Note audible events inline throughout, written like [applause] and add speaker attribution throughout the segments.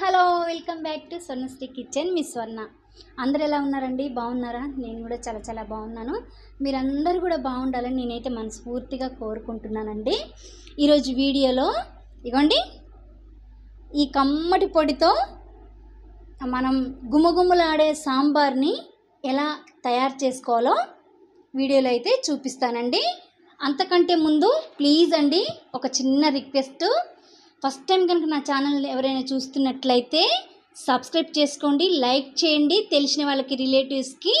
Speaker 1: Hello welcome back to Swarnasri kitchen. Miss Swarna. అందరు ఎలా ఉన్నారండి? బాగున్నారా? నేను కూడా చాలా చాలా బాగున్నాను. మీరందరూ కూడా బాగుండాలని నేనైతే మనస్ఫూర్తిగా కోరుకుంటున్నానండి. ఈరోజు వీడియోలో ఇగోండి ఈ కమ్మటి పొడితో మనం గుమగుమలాడే సాంబార్ని ఎలా తయారు చేసుకోవాలో వీడియోలో అయితే చూపిస్తానండి. అంతకంటే ముందు ప్లీజ్ అండి ఒక చిన్న రిక్వెస్ట్. ఫస్ట్ టైం కనుక నా ఛానల్ ఎవరైనా చూస్తున్నట్లయితే సబ్స్క్రైబ్ చేసుకోండి లైక్ చేయండి తెలిసిన వాళ్ళకి రిలేటివ్స్కి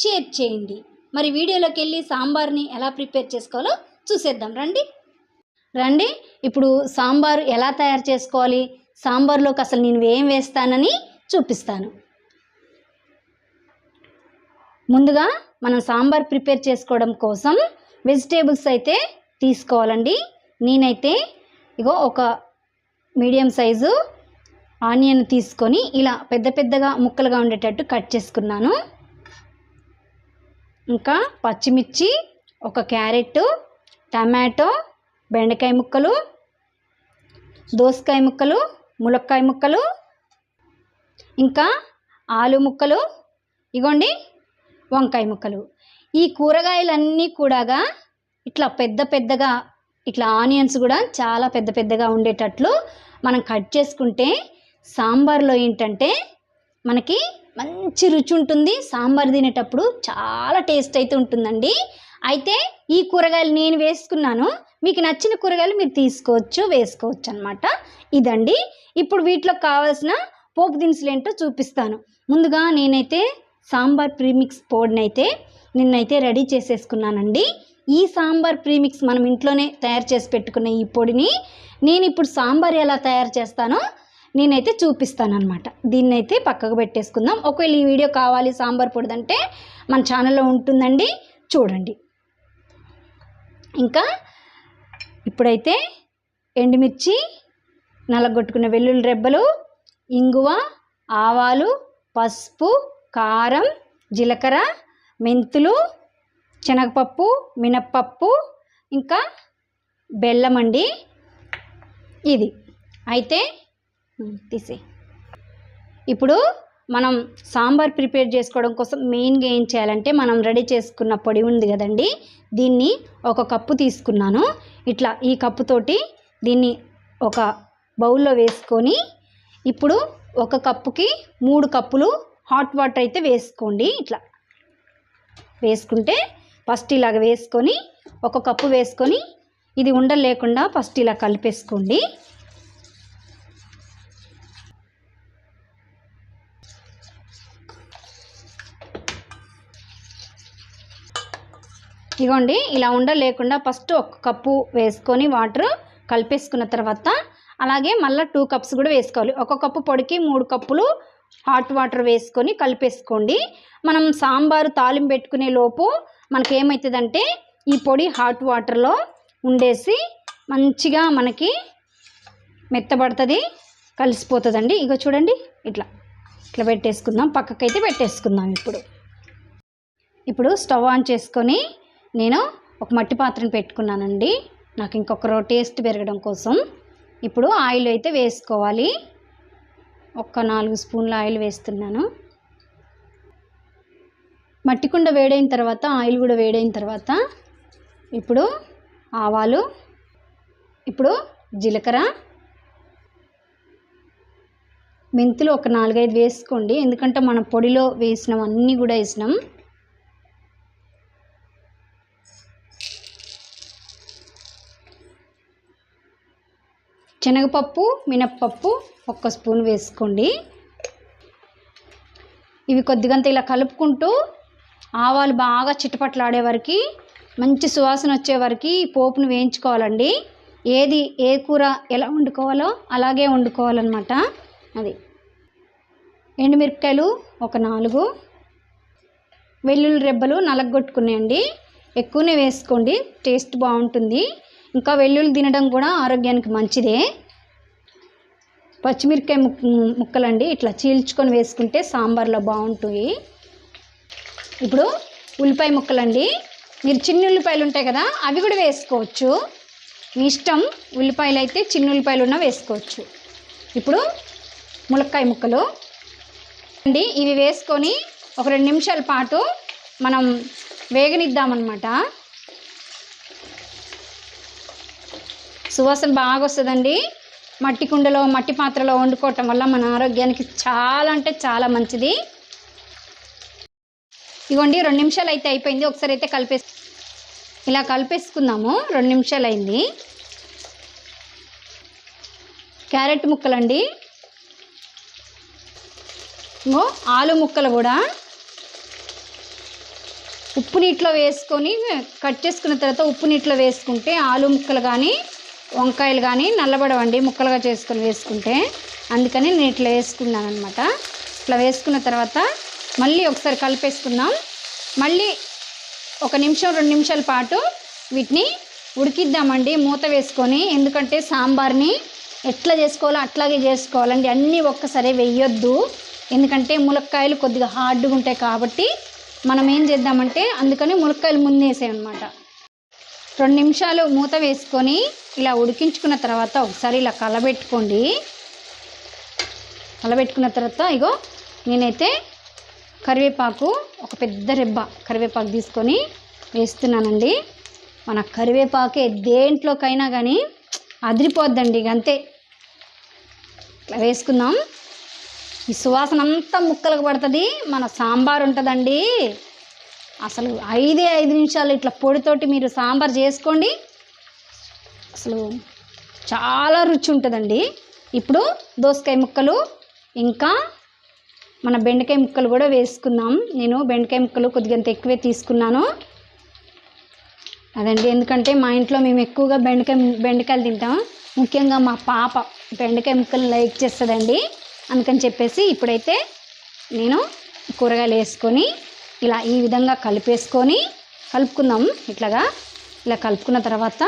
Speaker 1: షేర్ చేయండి. మరి వీడియోలోకి వెళ్ళి సాంబార్ని ఎలా ప్రిపేర్ చేసుకోవాలో చూసేద్దాం. రండి. రండి. ఇప్పుడు సాంబార్ ఎలా తయారు చేసుకోవాలి? సాంబార్లోకి అసలు నేను ఏం వేస్తానని చూపిస్తాను. ముందుగా మనం సాంబార్ ప్రిపేర్ చేసుకోవడం కోసం వెజిటేబుల్స్ అయితే తీసుకోవాలండి. నేనైతే ఇగో ఒక మీడియం సైజు ఆనియన్ తీసుకొని ఇలా పెద్ద పెద్దగా ముక్కలుగా ఉండేటట్టు కట్ చేసుకున్నాను. ఇంకా పచ్చిమిర్చి ఒక క్యారెట్ టమాటో బెండకాయ ముక్కలు దోసకాయ ముక్కలు ములక్కాయ ముక్కలు ఇంకా ఆలు ముక్కలు ఇగోండి వంకాయ ముక్కలు. ఈ కూరగాయలన్నీ కూడా ఇట్లా పెద్ద పెద్దగా ఇట్లా ఆనియన్స్ కూడా చాలా పెద్ద పెద్దగా ఉండేటట్లు మనం కట్ చేసుకుంటే సాంబార్లో ఏంటంటే మనకి మంచి రుచి ఉంటుంది. సాంబార్ తినేటప్పుడు చాలా టేస్ట్ అయితే ఉంటుందండి. అయితే ఈ కూరగాయలు నేను వేసుకున్నాను. మీకు నచ్చిన కూరగాయలు మీరు తీసుకోవచ్చు వేసుకోవచ్చు అనమాట ఇదండి. ఇప్పుడు వీటిలో కావాల్సిన పోపు దినుసులు ఏంటో చూపిస్తాను. ముందుగా నేనైతే సాంబార్ ప్రీమిక్స్ పౌడర్ని అయితే నిన్నైతే రెడీ చేసేసుకున్నానండి. ఈ సాంబార్ ప్రీమిక్స్ మనం ఇంట్లోనే తయారు చేసి పెట్టుకున్న ఈ పొడిని నేను ఇప్పుడు సాంబార్ ఎలా తయారు చేస్తానో నేనైతే చూపిస్తానమాట దీన్నైతే పక్కకు పెట్టేసుకుందాం. ఒకవేళ ఈ వీడియో కావాలి సాంబార్ పొడిదంటే మన ఛానల్లో ఉంటుందండి. చూడండి. ఇంకా ఇప్పుడైతే ఎండుమిర్చి నలగొట్టుకున్న వెల్లుల్లి రెబ్బలు ఇంగువ ఆవాలు పసుపు కారం జీలకర్ర మెంతులు శనగపప్పు మినప్పప్పు ఇంకా బెల్లం అండి ఇది. అయితే తీసే. ఇప్పుడు మనం సాంబార్ ప్రిపేర్ చేసుకోవడం కోసం మెయిన్గా ఏం చేయాలంటే మనం రెడీ చేసుకున్న పొడి ఉంది కదండి దీన్ని ఒక కప్పు తీసుకున్నాను. ఇట్లా ఈ కప్పుతోటి దీన్ని ఒక బౌల్లో వేసుకొని ఇప్పుడు ఒక కప్పుకి మూడు కప్పులు హాట్ వాటర్ అయితే వేసుకోండి. ఇట్లా వేసుకుంటే ఫస్ట్ ఇలాగ వేసుకొని ఒక కప్పు వేసుకొని ఇది ఉండలేకుండా ఫస్ట్ ఇలా కలిపేసుకోండి. ఇగోండి ఇలా ఉండ లేకుండా ఫస్ట్ ఒక కప్పు వేసుకొని వాటర్ కలిపేసుకున్న తర్వాత అలాగే మళ్ళీ టూ కప్స్ కూడా వేసుకోవాలి. ఒక కప్పు పొడికి మూడు కప్పులు హాట్ వాటర్ వేసుకొని కలిపేసుకోండి. మనం సాంబారు తాలింపు పెట్టుకునే లోపు మనకేమవుతుందంటే ఈ పొడి హాట్ వాటర్లో ఉండేసి మంచిగా మనకి మెత్తబడుతుంది కలిసిపోతుందండి. ఇగో చూడండి ఇట్లా. ఇట్లా పెట్టేసుకుందాం. పక్కకైతే పెట్టేసుకుందాం ఇప్పుడు. ఇప్పుడు స్టవ్ ఆన్ చేసుకొని నేను ఒక మట్టి పాత్రను పెట్టుకున్నానండి. నాకు ఇంకొక టేస్ట్ పెరగడం కోసం. ఇప్పుడు ఆయిల్ అయితే వేసుకోవాలి. ఒక నాలుగు స్పూన్ల ఆయిల్ వేస్తున్నాను. మట్టి కుండ వేడైన తర్వాత ఆయిల్ కూడా వేడైన తర్వాత ఇప్పుడు ఆవాలు ఇప్పుడు జీలకర్ర. మెంతులు ఒక నాలుగైదు వేసుకోండి. ఎందుకంటే మనం పొడిలో వేసినాం అన్నీ కూడా వేసినాం. శనగపప్పు మినప్పప్పు ఒక్క స్పూన్ వేసుకోండి. ఇవి కొద్దిగంత ఇలా కలుపుకుంటూ ఆవాలు బాగా చిటపట్లాడే వరకు మంచి సువాసన వచ్చే వరకు ఈ పోపును వేయించుకోవాలండి. ఏది ఏ కూర ఎలా వండుకోవాలో అలాగే వండుకోవాలన్నమాట. అది ఎండుమిరపకాయలు ఒక నాలుగు వెల్లుల్లి రెబ్బలు నలగొట్టుకునేయండి ఎక్కువనే వేసుకోండి టేస్ట్ బాగుంటుంది. ఇంకా వెల్లుల్లి తినడం కూడా ఆరోగ్యానికి మంచిదే. పచ్చిమిరపకాయ ముక్ ముక్కలండి ఇట్లా చీల్చుకొని వేసుకుంటే సాంబార్లో బాగుంటుంది ఇప్పుడు ఉల్లిపాయ ముక్కలండి. మీరు చిన్న ఉల్లిపాయలు ఉంటాయి కదా అవి కూడా వేసుకోవచ్చు. మీ ఇష్టం ఉల్లిపాయలు అయితే చిన్న ఉల్లిపాయలు ఉన్నా వేసుకోవచ్చు. ఇప్పుడు ములక్కాయ ముక్కలు. అండి ఇవి వేసుకొని ఒక రెండు నిమిషాల పాటు మనం వేగనిద్దామన్నమాట. సువాసన బాగా వస్తుందండి. మట్టి కుండలో మట్టి పాత్రలో వండుకోవటం వల్ల మన ఆరోగ్యానికి చాలా అంటే చాలా మంచిది. ఇగోండి రెండు నిమిషాలు అయితే అయిపోయింది. ఒకసారి అయితే కలిపేసి ఇలా కలిపేసుకుందాము. రెండు నిమిషాలు అయింది క్యారెట్ ముక్కలండి. ఇంకో ఆలు ముక్కలు కూడా. ఉప్పు నీటిలో వేసుకొని కట్ చేసుకున్న తర్వాత ఉప్పు నీటిలో వేసుకుంటే ఆలు ముక్కలు కానీ వంకాయలు కానీ నల్లబడవండి ముక్కలుగా చేసుకొని వేసుకుంటే. అందుకని నేను ఇట్లా వేసుకున్నాను అనమాట ఇట్లా వేసుకున్న తర్వాత మళ్ళీ ఒకసారి కలిపేసుకుందాం. మళ్ళీ ఒక నిమిషం రెండు నిమిషాల పాటు వీటిని ఉడికిద్దామండి. మూత వేసుకొని ఎందుకంటే సాంబార్ని ఎట్లా చేసుకోవాలో అట్లాగే చేసుకోవాలండి. అన్నీ ఒక్కసారి వెయ్యొద్దు ఎందుకంటే ములక్కాయలు కొద్దిగా హార్డ్గా ఉంటాయి కాబట్టి మనం ఏం చేద్దామంటే అందుకని ములక్కాయలు ముందేసేయనమాట రెండు నిమిషాలు మూత వేసుకొని ఇలా ఉడికించుకున్న తర్వాత ఒకసారి ఇలా కలబెట్టుకోండి. కలబెట్టుకున్న తర్వాత ఇగో నేనైతే కరివేపాకు ఒక పెద్ద రెబ్బ కరివేపాకు తీసుకొని వేస్తున్నానండి. మన కరివేపాకే దేంట్లోకైనా కానీ అదిరిపోద్దండి ఇక అంతే. ఇట్లా వేసుకుందాం. ఈ సువాసన అంతా ముక్కలకు పడుతుంది. మన సాంబార్ ఉంటుందండి. అసలు ఐదే ఐదు నిమిషాలు ఇట్లా పొడితోటి మీరు సాంబార్ చేసుకోండి. అసలు చాలా రుచి ఉంటుందండి. ఇప్పుడు దోసకాయ ముక్కలు ఇంకా మన బెండకాయ ముక్కలు కూడా వేసుకుందాం. నేను బెండకాయ ముక్కలు కొద్దిగా ఎక్కువే తీసుకున్నాను. అదండి ఎందుకంటే మా ఇంట్లో మేము ఎక్కువగా బెండకాయ బెండకాయలు తింటాం. ముఖ్యంగా మా పాప బెండకాయ ముక్కలు లైక్ చేస్తుందండి. అందుకని చెప్పేసి ఇప్పుడైతే నేను కూరగాయలు వేసుకొని ఇలా ఈ విధంగా కలిపేసుకొని కలుపుకుందాం. ఇట్లాగా ఇలా కలుపుకున్న తర్వాత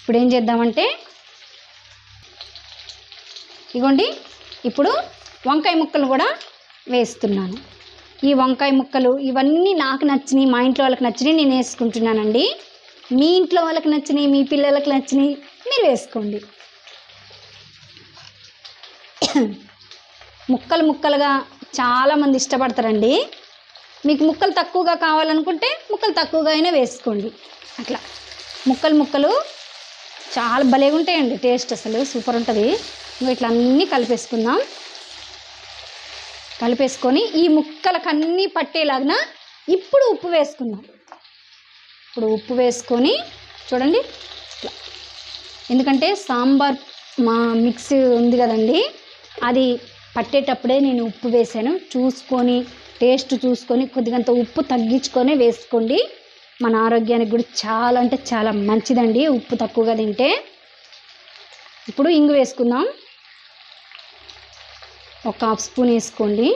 Speaker 1: ఇప్పుడు ఏం చేద్దామంటే ఇగోండి ఇప్పుడు వంకాయ ముక్కలు కూడా వేస్తున్నాను. ఈ వంకాయ ముక్కలు ఇవన్నీ నాకు నచ్చినాయి మా ఇంట్లో వాళ్ళకి నచ్చినాయి నేను వేసుకుంటున్నానండి. మీ ఇంట్లో వాళ్ళకి నచ్చినాయి మీ పిల్లలకి నచ్చినాయి మీరు వేసుకోండి. [coughs] ముక్కలు ముక్కలుగా చాలామంది ఇష్టపడతారండి. మీకు ముక్కలు తక్కువగా కావాలనుకుంటే ముక్కలు తక్కువగా అయినా వేసుకోండి. అట్లా. ముక్కలు ముక్కలు చాలా భలేగా ఉంటాయండి టేస్ట్ అసలు సూపర్ ఉంటుంది. ఇంకా ఇట్లా అన్నీ కలిపేసుకుందాం. కలిపేసుకొని ఈ ముక్కలకన్నీ పట్టేలాగా ఇప్పుడు ఉప్పు వేసుకుందాం. ఇప్పుడు ఉప్పు వేసుకొని చూడండి. ఎందుకంటే సాంబార్ మా మిక్స్ ఉంది కదండి. అది పట్టేటప్పుడే నేను ఉప్పు వేసాను. చూసుకొని టేస్ట్ చూసుకొని కొద్దిగంత ఉప్పు తగ్గించుకొని వేసుకోండి. మన ఆరోగ్యానికి కూడా చాలా అంటే చాలా మంచిదండి. ఉప్పు తక్కువగా తింటే. ఇప్పుడు ఇంగు వేసుకుందాం. ఒక హాఫ్ స్పూన్ వేసుకోండి.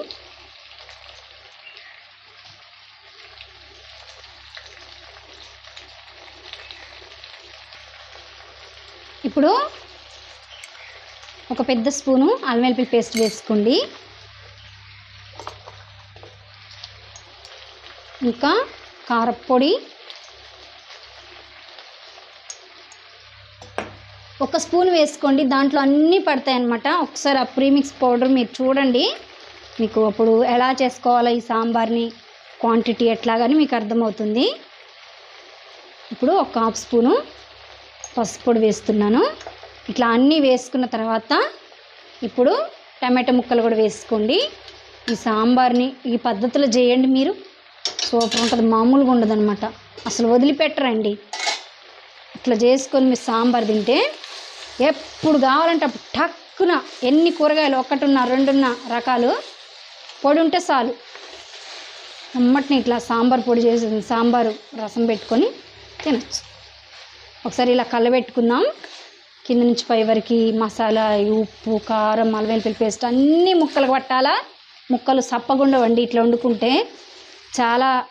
Speaker 1: ఇప్పుడు ఒక పెద్ద స్పూను అల్లం వెల్లుల్లి పేస్ట్ వేసుకోండి. ఇంకా కారపొడి ఒక స్పూన్ వేసుకోండి. దాంట్లో అన్నీ పడతాయి అన్నమాట ఒకసారి ఆ ప్రీమిక్స్ పౌడర్ మీరు చూడండి. మీకు అప్పుడు ఎలా చేసుకోవాలో ఈ సాంబార్ని క్వాంటిటీ ఎట్లాగని మీకు అర్థమవుతుంది. ఇప్పుడు ఒక హాఫ్ స్పూను పసుపు పొడి వేస్తున్నాను. ఇట్లా అన్నీ వేసుకున్న తర్వాత ఇప్పుడు టమాటా ముక్కలు కూడా వేసుకోండి. ఈ సాంబార్ని ఈ పద్ధతిలో చేయండి మీరు. సూపర్ ఉంటుంది. మామూలుగా ఉండదనమాట అసలు వదిలిపెట్టరండి. ఇట్లా చేసుకొని మీరు సాంబార్ తింటే ఎప్పుడు కావాలంటే అప్పుడు టక్కున ఎన్ని కూరగాయలు ఒకటిన్న రెండున్న రకాలు పొడి ఉంటే చాలు. అమ్మటిని ఇట్లా సాంబార్ పొడి చేసి సాంబారు రసం పెట్టుకొని తినచ్చు. ఒకసారి ఇలా కలబెట్టుకుందాం. కింద నుంచి పై వరకు మసాలా ఉప్పు కారం అల్లం పేస్ట్ అన్నీ ముక్కలు పట్టాలా? ముక్కలు సప్పగుండవండి ఇట్లా వండుకుంటే. చాలా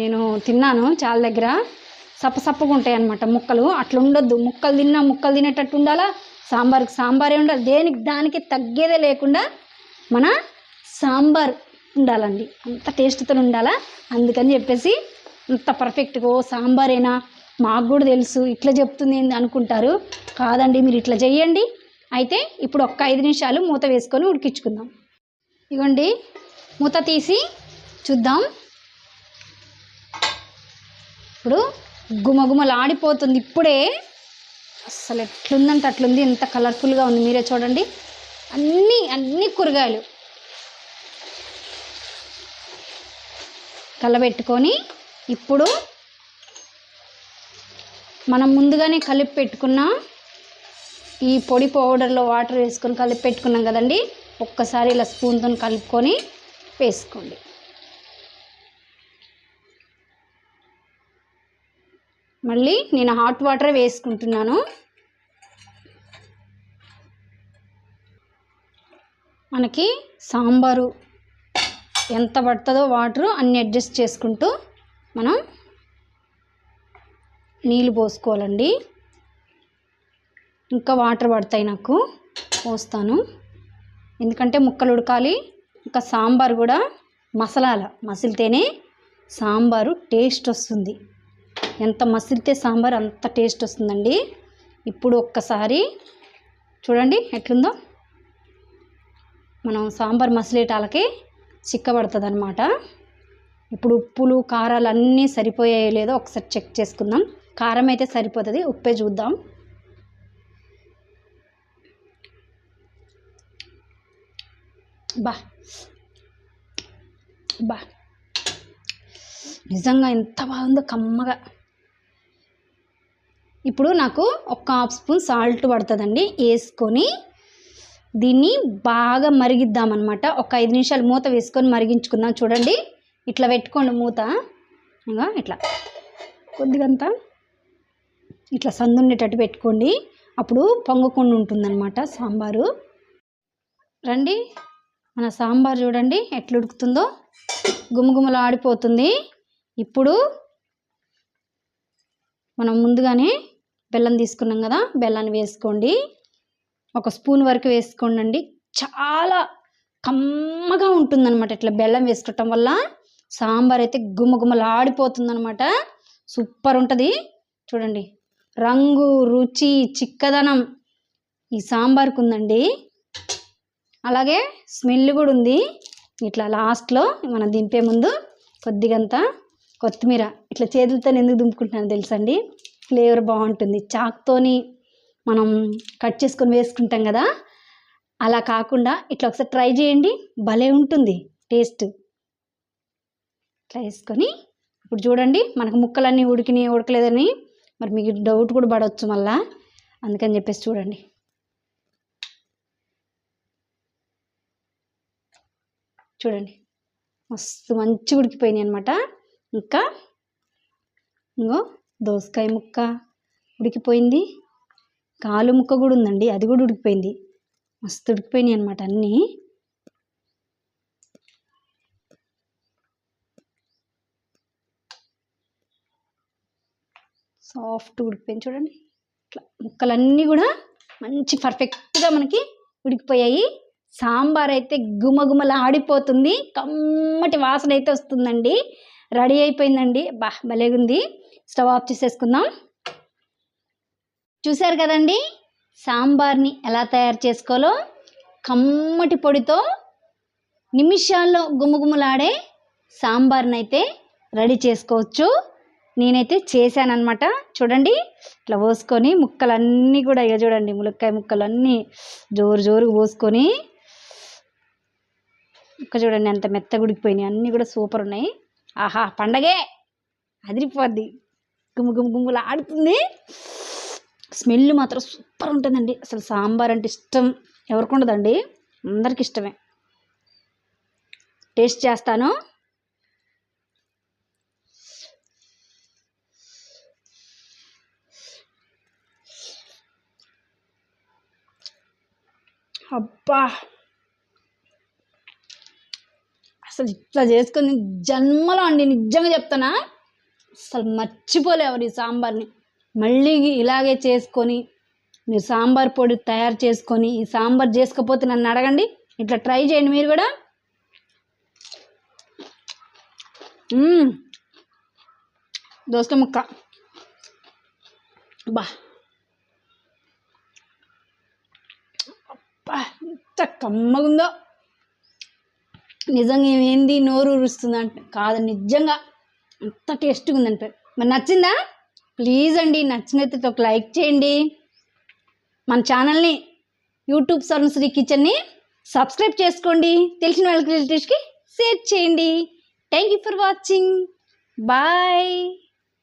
Speaker 1: నేను తిన్నాను చాలా దగ్గర. సప్ప సప్పగా ఉంటాయి అనమాట ముక్కలు. అట్లా ఉండొద్దు. ముక్కలు తిన్నా ముక్కలు తినేటట్టు ఉండాలా? సాంబార్కి సాంబారే ఉండాలి. దేనికి దానికి తగ్గేదే లేకుండా మన సాంబార్ ఉండాలండి. అంత టేస్ట్తో ఉండాలా? అందుకని చెప్పేసి అంత పర్ఫెక్ట్గా ఓ సాంబారేనా? మాకు కూడా తెలుసు. ఇట్లా చెప్తుంది అనుకుంటారు. కాదండి మీరు ఇట్లా చేయండి అయితే ఇప్పుడు ఒక్క ఐదు నిమిషాలు మూత వేసుకొని ఉడికించుకుందాం. ఇగోండి మూత తీసి చూద్దాం. ఇప్పుడు గుమగుమలాడిపోతుంది. ఇప్పుడే అసలు ఎట్లుందంటే అట్లుంది. ఎంత కలర్ఫుల్గా ఉంది మీరే చూడండి. అన్నీ అన్ని కూరగాయలు. కలబెట్టుకొని ఇప్పుడు మనం ముందుగానే కలిపి పెట్టుకున్న ఈ పొడి పౌడర్లో వాటర్ వేసుకొని కలిపి పెట్టుకున్నాం కదండి. ఒక్కసారి ఇలా స్పూన్తో కలుపుకొని వేసుకోండి. మళ్ళీ నేను హాట్ వాటర్ వేసుకుంటున్నాను. మనకి సాంబారు ఎంత పడుతుందో వాటరు అన్ని అడ్జస్ట్ చేసుకుంటూ మనం నీళ్ళు పోసుకోవాలండి. ఇంకా వాటర్ పడతాయి నాకు పోస్తాను. ఎందుకంటే ముక్కలు ఉడకాలి ఇంకా సాంబార్ కూడా మసలాల మసిలితేనే సాంబారు టేస్ట్ వస్తుంది. ఎంత మసిలితే సాంబార్ అంత టేస్ట్ వస్తుందండి. ఇప్పుడు ఒక్కసారి చూడండి ఎట్లుందో. మనం సాంబార్ మసిలేటాలకి చిక్కబడుతుంది అనమాట ఇప్పుడు ఉప్పులు కారాలు అన్నీ సరిపోయాయో లేదో ఒకసారి చెక్ చేసుకుందాం. కారం అయితే సరిపోతుంది ఉప్పే చూద్దాం. బా. బా. నిజంగా ఎంత బాగుందో కమ్మగా. ఇప్పుడు నాకు ఒక హాఫ్ స్పూన్ సాల్ట్ పడుతుందండి వేసుకొని దీన్ని బాగా మరిగిద్దామన్నమాట. ఒక ఐదు నిమిషాలు మూత వేసుకొని మరిగించుకుందాం. చూడండి ఇట్లా పెట్టుకోండి మూత. ఇంకా ఇట్లా. కొద్దిగంతా ఇట్లా సందుండేటట్టు పెట్టుకోండి. అప్పుడు పొంగకుండా ఉంటుందన్నమాట సాంబారు. రండి మన సాంబార్ చూడండి ఎట్లా ఉడుకుతుందో గుమగుమలు ఆడిపోతుంది. ఇప్పుడు మనం ముందుగానే బెల్లం తీసుకున్నాం కదా బెల్లాన్ని వేసుకోండి. ఒక స్పూన్ వరకు వేసుకోండి చాలా కమ్మగా ఉంటుందన్నమాట. ఇట్లా బెల్లం వేసుకోవటం వల్ల సాంబార్ అయితే గుమగుమలాడిపోతుందనమాట సూపర్ ఉంటుంది. చూడండి రంగు రుచి చిక్కదనం ఈ సాంబార్కి ఉందండి. అలాగే స్మెల్ కూడా ఉంది. ఇట్లా లాస్ట్లో మనం దింపే ముందు కొద్దిగంత కొత్తిమీర. ఇట్లా చేతులతో ఎందుకు దుంపుకుంటున్నాను తెలుసండి ఫ్లేవర్ బాగుంటుంది. చాక్తోని మనం కట్ చేసుకొని వేసుకుంటాం కదా అలా కాకుండా ఇట్లా ఒకసారి ట్రై చేయండి. భలే ఉంటుంది టేస్ట్. ట్రై చేసుకొని ఇప్పుడు చూడండి మనకు ముక్కలన్నీ ఉడికినాయి ఉడకలేదని. మరి మీకు డౌట్ కూడా పడవచ్చు మళ్ళా. అందుకని చెప్పేసి చూడండి. చూడండి మస్తు మంచిగా ఉడికిపోయినాయి అనమాట ఇంకా ఇంకో దోసకాయ ముక్క ఉడికిపోయింది. కాలు ముక్క కూడా ఉందండి అది కూడా ఉడికిపోయింది. మస్తు ఉడికిపోయినాయి అనమాట అన్నీ. సాఫ్ట్ ఉడికిపోయింది చూడండి. ఇట్లా ముక్కలన్నీ కూడా మంచి పర్ఫెక్ట్గా మనకి ఉడికిపోయాయి. సాంబార్ అయితే గుమగుమలా ఆడిపోతుంది. కమ్మటి వాసన అయితే వస్తుందండి. రెడీ అయిపోయిందండి. బా భలేగుంది. స్టవ్ ఆఫ్ చేసేసుకుందాం. చూశారు కదండి? సాంబార్ని ఎలా తయారు చేసుకోవాలో కమ్మటి పొడితో నిమిషాల్లో గుమగుమలాడే సాంబార్ని అయితే రెడీ చేసుకోవచ్చు. నేనైతే చేశానన్నమాట. చూడండి ఇట్లా పోసుకొని ముక్కలన్నీ కూడా ఇక చూడండి ములక్కాయ ముక్కలు అన్నీ జోరు జోరుగా పోసుకొని. ముక్క చూడండి ఎంత మెత్తగుడికిపోయినాయి అన్నీ కూడా సూపర్ ఉన్నాయి. ఆహా పండగే! అదిరిపోద్ది. గుమ్ము గుమ్ము ఆడుతుంది. స్మెల్ మాత్రం సూపర్ ఉంటుందండి. అసలు సాంబార్ అంటే ఇష్టం ఎవరికి ఉండదండి. అందరికి ఇష్టమే. టేస్ట్ చేస్తాను. అబ్బా! అసలు ఇట్లా చేసుకుని జన్మలో అండి. నిజంగా చెప్తానా అసలు మర్చిపోలేవు ఈ సాంబార్ని. మళ్ళీ ఇలాగే చేసుకొని మీరు సాంబార్ పొడి తయారు చేసుకొని ఈ సాంబార్ చేసుకోకపోతే నన్ను అడగండి. ఇట్లా ట్రై చేయండి మీరు కూడా. మ్మ్. దోసకాయ ముక్క. బా ఎంత కమ్మగుందో. నిజంగా ఏంది నోరు ఊరుస్తుంది అంటే కాదు నిజంగా. అంత టేస్ట్గా ఉందంటే. మరి నచ్చిందా? ప్లీజ్ అండి నచ్చినైతే ఒక లైక్ చేయండి. మన ఛానల్ని యూట్యూబ్ స్వర్ణశ్రీ కిచెన్ని సబ్స్క్రైబ్ చేసుకోండి. తెలిసిన వాళ్ళకి రిలేటివ్స్కి షేర్ చేయండి. Thank you for watching. Bye.